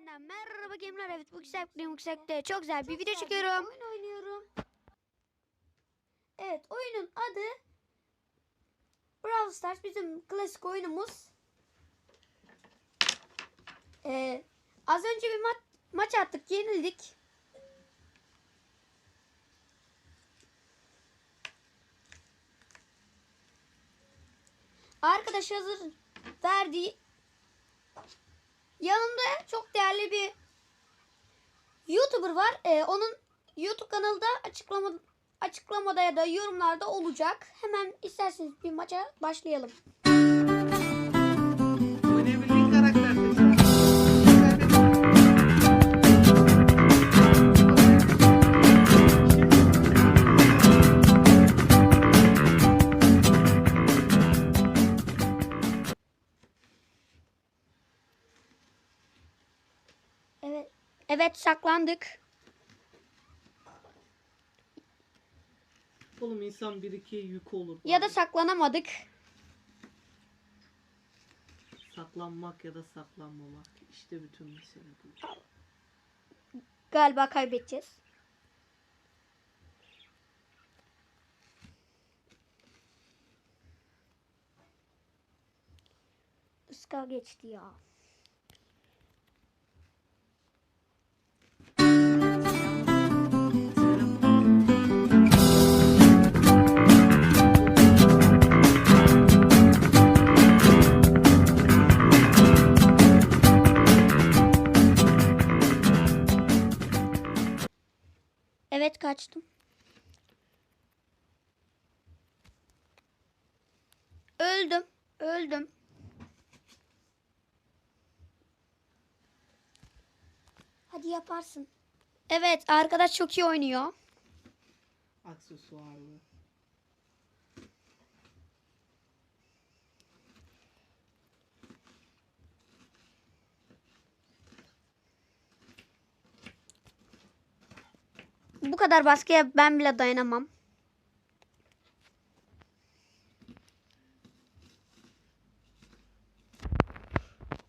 yeniden merhaba gameler evet bu yüksekte yüksekte çok güzel bir video çekiyorum. Oyun oynuyorum. Evet oyunun adı Brawl Stars bizim klasik oyunumuz. Ee, az önce bir ma- maç attık yenildik. Arkadaş hazır verdiği yanımda çok değerli bir YouTuber var. Ee, onun YouTube kanalı da açıklama açıklamada ya da yorumlarda olacak. Hemen isterseniz bir maça başlayalım. Evet saklandık. Oğlum insan bir ikiye yük olur. Ya da saklanamadık. Saklanmak ya da saklanmamak. İşte bütün mesele bu. Galiba kaybedeceğiz. Iska geçti ya. Kaçtım. Öldüm. Öldüm. Hadi yaparsın. Evet arkadaş çok iyi oynuyor. Aksesuarlı. Bu kadar baskıya ben bile dayanamam.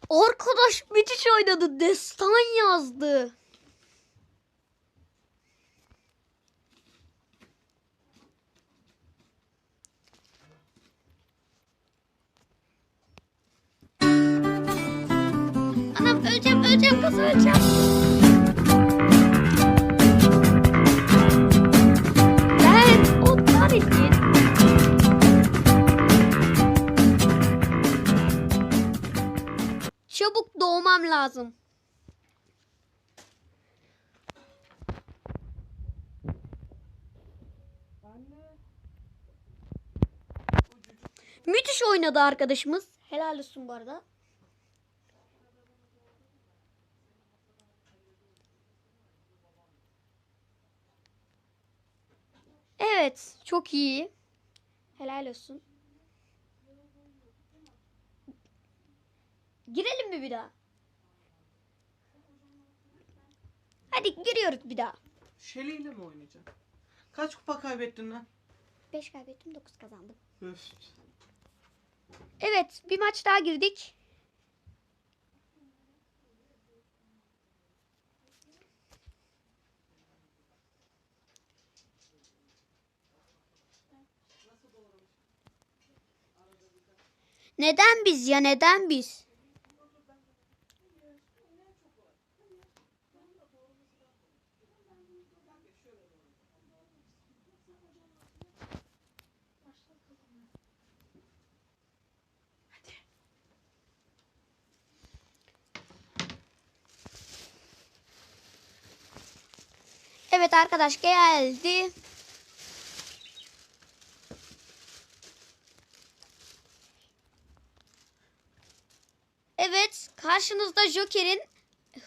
Arkadaş müthiş oynadı. Destan yazdı. Anam öleceğim öleceğim kız öleceğim. Lazım. Müthiş oynadı arkadaşımız. Helal olsun bu arada. Evet, çok iyi. Helal olsun. Girelim mi bir daha? Hadi giriyoruz bir daha. Shelly ile mi oynayacaksın? Kaç kupa kaybettin lan? 5 kaybettim 9 kazandım. Öf. Evet bir maç daha girdik. Neden biz ya neden biz? Evet arkadaş geldi. Evet karşınızda Joker'in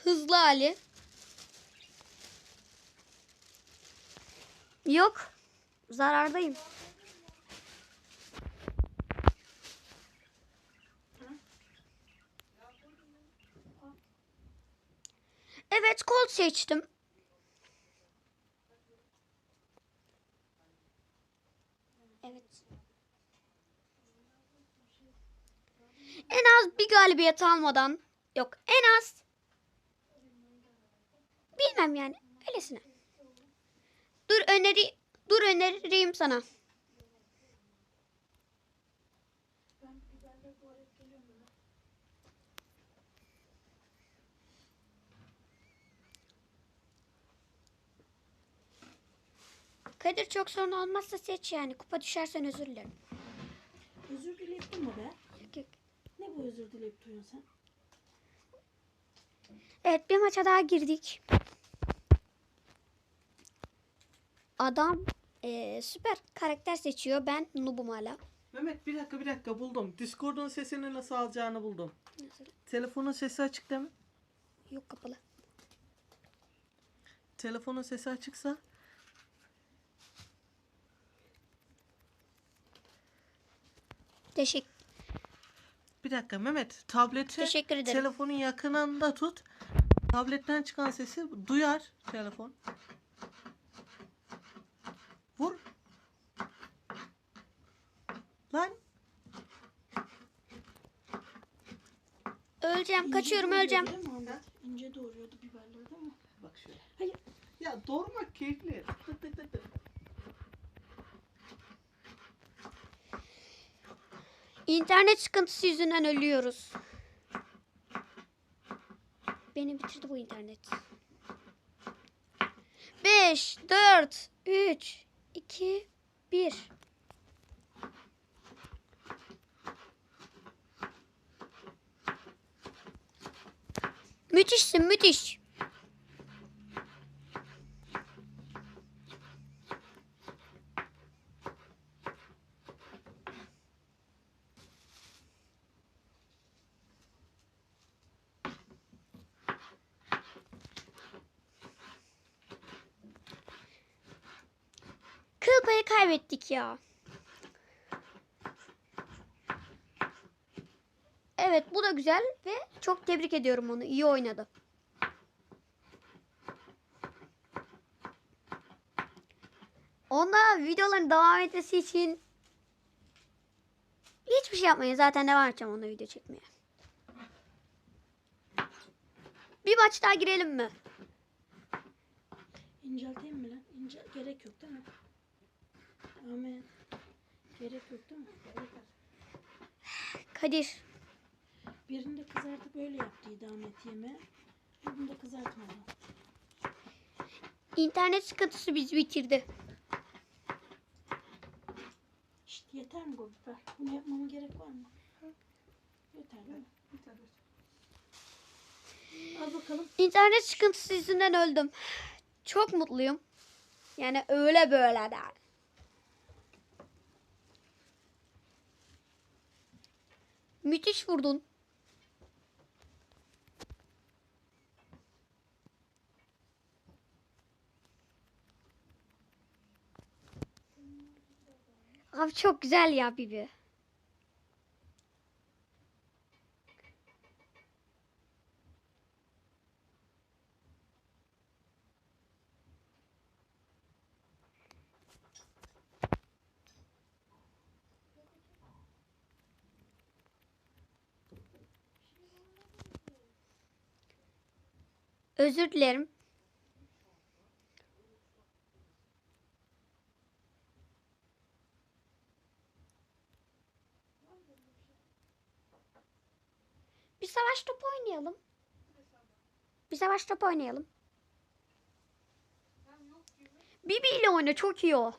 hızlı hali. Yok. Zarardayım. Evet kol seçtim. Evet. En az bir galibiyet almadan yok en az Bilmem yani. Öylesine. Dur öneri dur önereyim sana. Kadir çok sorun olmazsa seç yani. Kupa düşersen özür dilerim. Özür dileyip durma be. Bu özür dileyip duruyorsun sen? Evet bir maça daha girdik. Adam eee, süper karakter seçiyor. Ben noobum hala. Mehmet bir dakika bir dakika buldum. Discord'un sesini nasıl alacağını buldum. Nasıl? Telefonun sesi açık değil mi? Yok kapalı. Telefonun sesi açıksa Teşekkür. Bir dakika Mehmet tableti Teşekkür ederim. telefonun yakınında tut. Tabletten çıkan sesi duyar telefon. Vur. Lan Öleceğim, kaçıyorum, öleceğim. İnce doğruyordu biberleri değil mi? bak şöyle. Hayır. Ya doğurmak keyifli. Tık tık tık tık. İnternet sıkıntısı yüzünden ölüyoruz. Beni bitirdi bu internet. 5, 4, 3, 2, 1. Müthişsin müthiş. Payı kaybettik ya. Evet bu da güzel ve çok tebrik ediyorum onu. İyi oynadı. Onda videoların devam etmesi için hiçbir şey yapmayın. Zaten devam edeceğim ona video çekmeye. Bir maç daha girelim mi? İncelteyim mi lan? İnce... Gerek yok değil mi? Ahmet. Gerek yok değil mi? Kadir. Birinde kızartıp öyle yaptıydı Ahmet yeme. Birinde kızartmadı. İnternet sıkıntısı bizi bitirdi. İşte yeter mi bu biber? Bunu yapmama gerek var mı? Yeter değil mi? Al bakalım. İnternet sıkıntısı yüzünden öldüm. Çok mutluyum. Yani öyle böyle der. Müthiş vurdun. Abi çok güzel ya Bibi. Özür dilerim. Bir savaş topu oynayalım. Bir savaş topu oynayalım. Bibi ile oyna çok iyi o.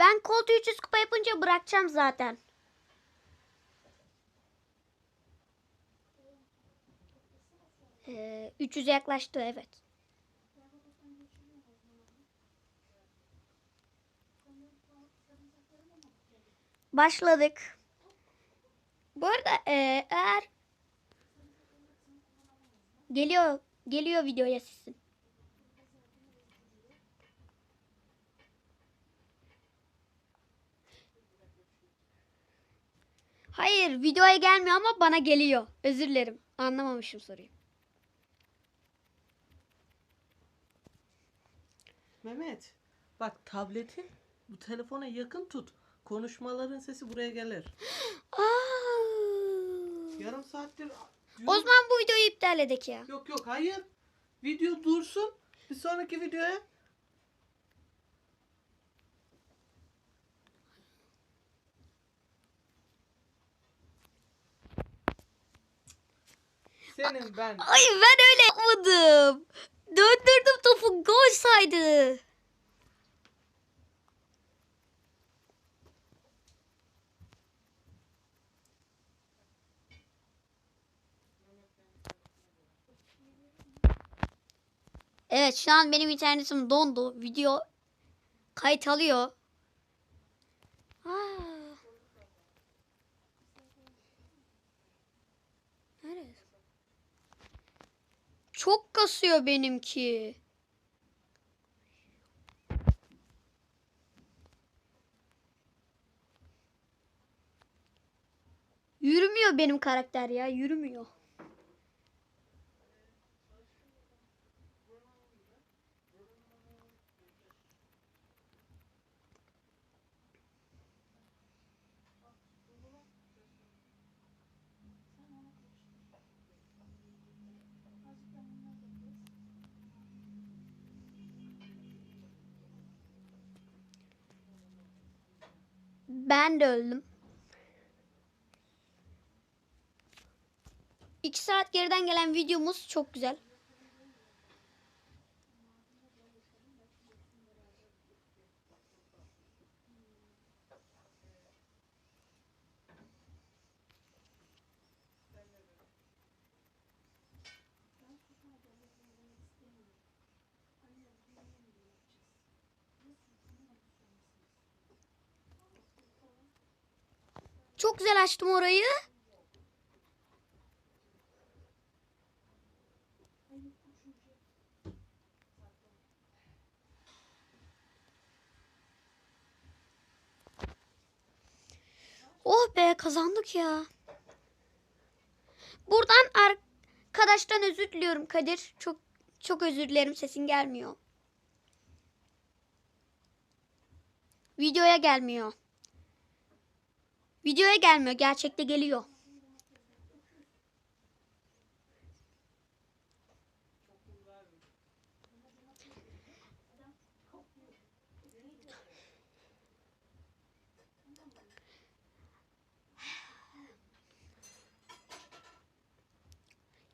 Ben koltuğu 300 kupa yapınca bırakacağım zaten. Ee, 300'e yaklaştı evet. Başladık. Bu arada e, eğer geliyor geliyor videoya sizin. Hayır videoya gelmiyor ama bana geliyor. Özür dilerim. Anlamamışım soruyu. Mehmet bak tableti bu telefona yakın tut. Konuşmaların sesi buraya gelir. Yarım saattir O zaman bu videoyu iptal edek ya. Yok yok hayır. Video dursun. Bir sonraki videoya Senin ben Ay ben öyle yapmadım. Döndürdüm topu gol saydı. Evet şu an benim internetim dondu. Video kayıt alıyor. Kasıyor benimki. Yürümüyor benim karakter ya, yürümüyor. Ben de öldüm. İki saat geriden gelen videomuz çok güzel. Çok güzel açtım orayı. Oh be kazandık ya. Buradan arkadaştan özür diliyorum Kadir. Çok çok özür dilerim sesin gelmiyor. Videoya gelmiyor. Videoya gelmiyor. Gerçekte geliyor.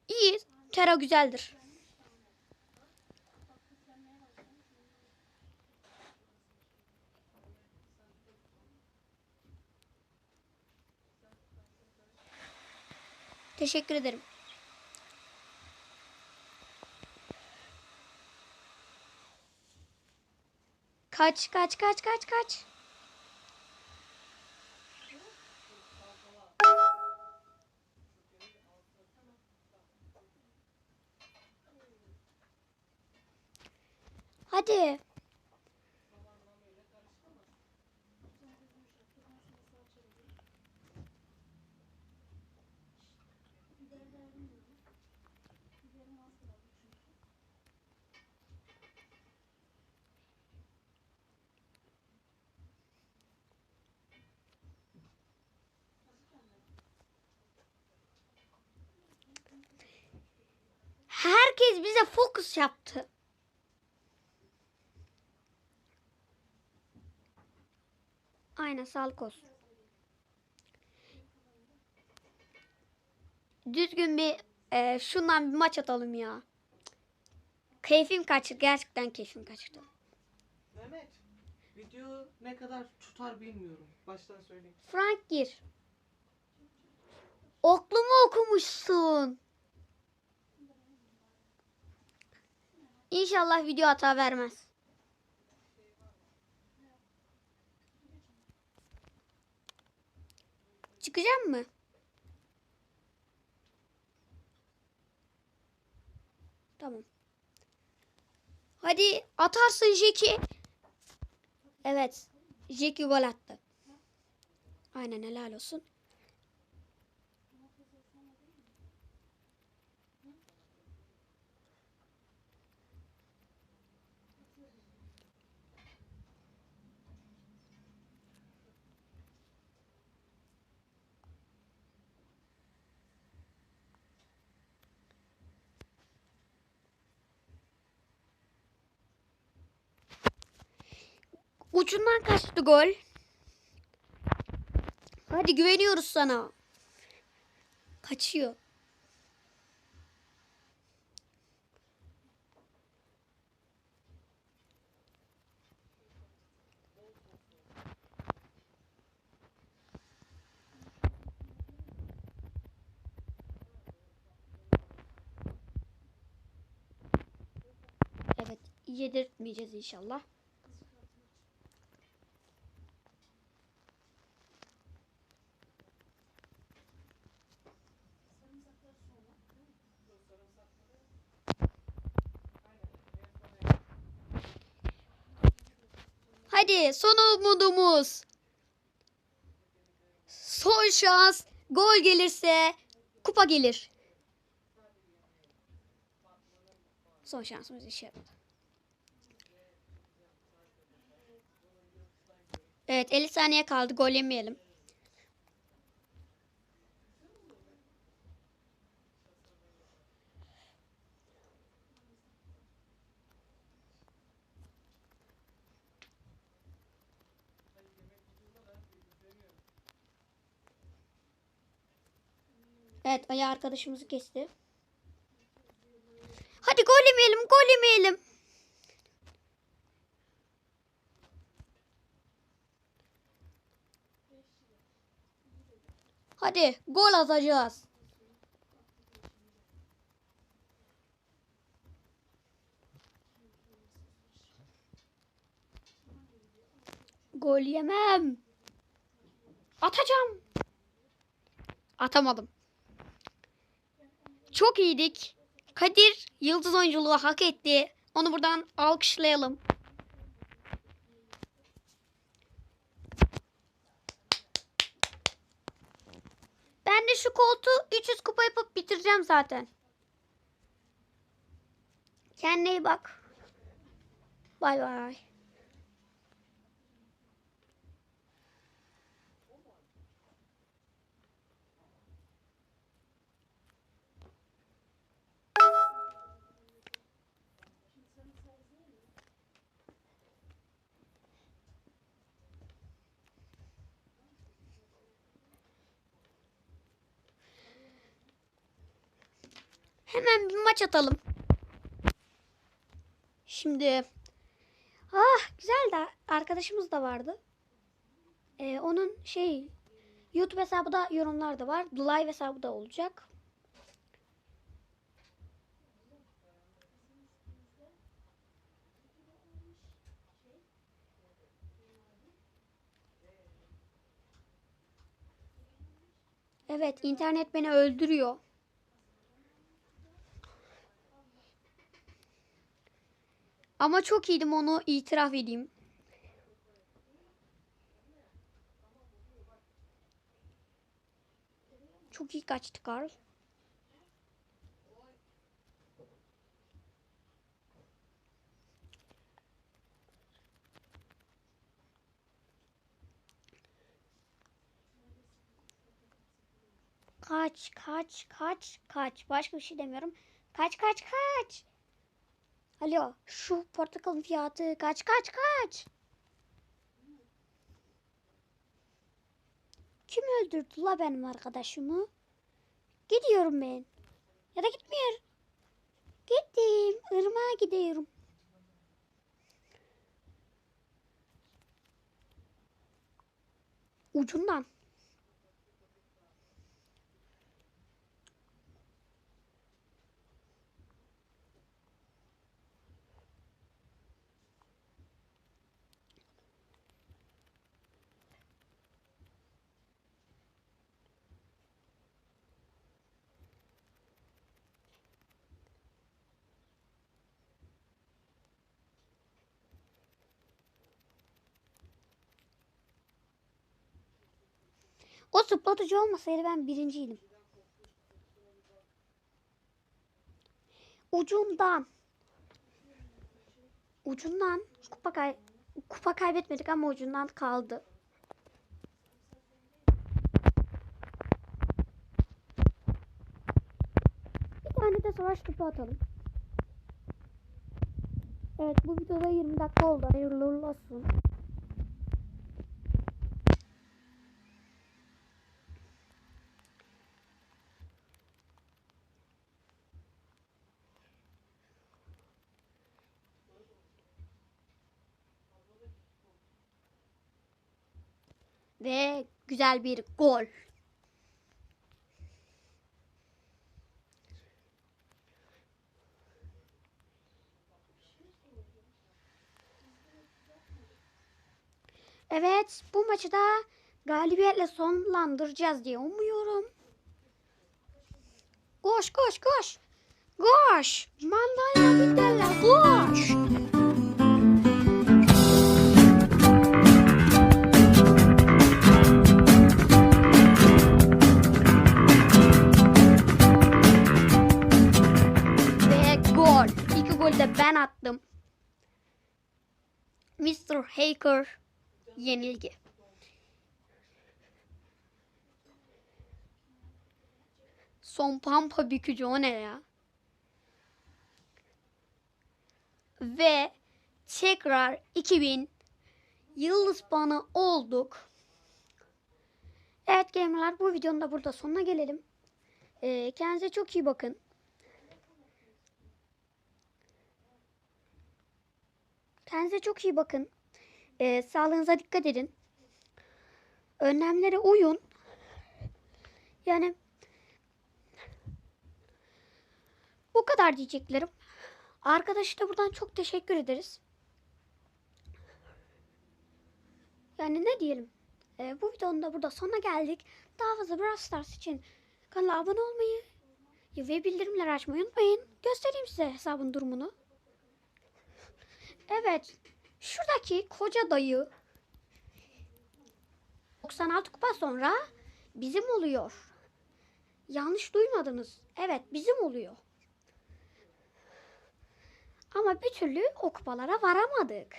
İyi. Tera güzeldir. Teşekkür ederim. Kaç kaç kaç kaç kaç. Hadi. Herkes bize fokus yaptı. Aynen sağlık olsun. Düzgün bir e, şundan bir maç atalım ya. Keyfim kaçtı. Gerçekten keyfim kaçtı. Mehmet video ne kadar tutar bilmiyorum. Baştan söyleyeyim. Frank gir. Oklumu okumuşsun. İnşallah video hata vermez. Çıkacak mı? Tamam. Hadi atarsın Jeki. Evet. Jeki gol attı. Aynen helal olsun. Ucundan kaçtı gol. Hadi güveniyoruz sana. Kaçıyor. Evet, yedirtmeyeceğiz inşallah. Hadi son umudumuz. Son şans. Gol gelirse kupa gelir. Son şansımız işe. Evet 50 saniye kaldı. Gol yemeyelim. Evet ayağı arkadaşımızı kesti. Hadi gol yemeyelim, gol yemeyelim. Hadi gol atacağız. Gol yemem. Atacağım. Atamadım. Çok iyiydik. Kadir yıldız oyunculuğu hak etti. Onu buradan alkışlayalım. Ben de şu koltuğu 300 kupa yapıp bitireceğim zaten. Kendine iyi bak. Bay bay. Hemen bir maç atalım. Şimdi ah güzel de arkadaşımız da vardı. Ee, onun şey YouTube hesabı da yorumlarda var. Live hesabı da olacak. Evet internet beni öldürüyor. Ama çok iyiydim onu itiraf edeyim. Çok iyi kaçtı Karl. Kaç, kaç, kaç, kaç. Başka bir şey demiyorum. Kaç, kaç, kaç. Alo, şu portakalın fiyatı kaç kaç kaç? Kim öldürdü la benim arkadaşımı? Gidiyorum ben. Ya da gitmiyor. Gittim. Irmağa gidiyorum. Ucundan. O zıplatıcı olmasaydı ben birinciydim. Ucundan. Ucundan kupa, kay kupa kaybetmedik ama ucundan kaldı. Bir tane de savaş topu atalım. Evet bu videoda 20 dakika oldu. Hayırlı olsun. Ve güzel bir gol. Evet, bu maçı da galibiyetle sonlandıracağız diye umuyorum. Koş koş koş. Koş. Mandalina biberler koş. De ben attım. Mr. Hacker yenilgi. Son pampa bükücü o ne ya? Ve tekrar 2000 yıldız puanı olduk. Evet gamerlar bu videonun da burada sonuna gelelim. Ee, kendinize çok iyi bakın. Kendinize çok iyi bakın. Ee, sağlığınıza dikkat edin. Önlemlere uyun. Yani bu kadar diyeceklerim. Arkadaşı da buradan çok teşekkür ederiz. Yani ne diyelim. Ee, bu videonun da burada sonuna geldik. Daha fazla Brawl Stars için kanala abone olmayı ve bildirimleri açmayı unutmayın. Göstereyim size hesabın durumunu. Evet. Şuradaki koca dayı 96 kupa sonra bizim oluyor. Yanlış duymadınız. Evet bizim oluyor. Ama bir türlü o kupalara varamadık.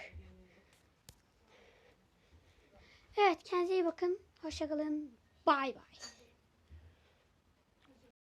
Evet kendinize iyi bakın. Hoşçakalın. Bay bay.